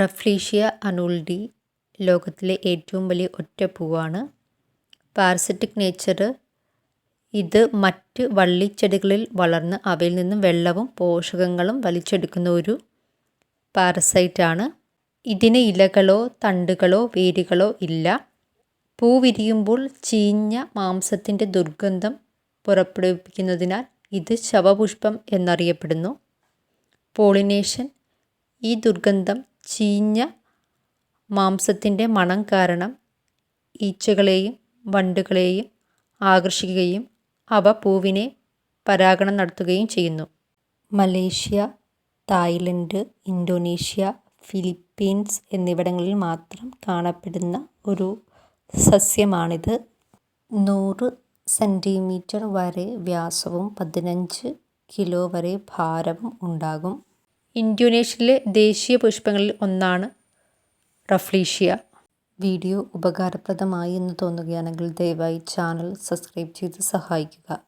റഫ്ലീഷ്യ അനുൾഡി ലോകത്തിലെ ഏറ്റവും വലിയ ഒറ്റ പൂവാണ് പാരസിറ്റിക് നേച്ചർ ഇത് മറ്റ് വള്ളിച്ചെടികളിൽ വളർന്ന് അവയിൽ നിന്നും വെള്ളവും പോഷകങ്ങളും വലിച്ചെടുക്കുന്ന ഒരു പാരസൈറ്റാണ്. ഇതിന് ഇലകളോ തണ്ടുകളോ വേരുകളോ ഇല്ല. പൂ വിരിയുമ്പോൾ ചീഞ്ഞ മാംസത്തിന്റെ ദുർഗന്ധം പുറപ്പെടുവിപ്പിക്കുന്നതിനാൽ ഇത് ശവപുഷ്പം എന്നറിയപ്പെടുന്നു. പോളിനേഷൻ. ഈ ദുർഗന്ധം ചീഞ്ഞ മാംസത്തിന്റെ മണം കാരണം ഈച്ചകളെയും വണ്ടുകളെയും ആകർഷിക്കുകയും അവ പൂവിനെ പരാഗണം നടത്തുകയും ചെയ്യുന്നു. മലേഷ്യ തായ്ലൻഡ് ഇന്തോനേഷ്യ ഫിലിപ്പീൻസ് എന്നിവിടങ്ങളിൽ മാത്രം കാണപ്പെടുന്ന ഒരു സസ്യമാണിത്. നൂറ് സെന്റിമീറ്റർ വരെ വ്യാസവും പതിനഞ്ച് കിലോ വരെ ഭാരവും ഉണ്ടാകും. ഇന്തോനേഷ്യയിലെ ദേശീയ പുഷ്പങ്ങളിൽ ഒന്നാണ് റഫ്ലീഷ്യ. വീഡിയോ ഉപകാരപ്രദമായി എന്ന് തോന്നുകയാണെങ്കിൽ ദയവായി ചാനൽ സബ്സ്ക്രൈബ് ചെയ്ത് സഹായിക്കുക.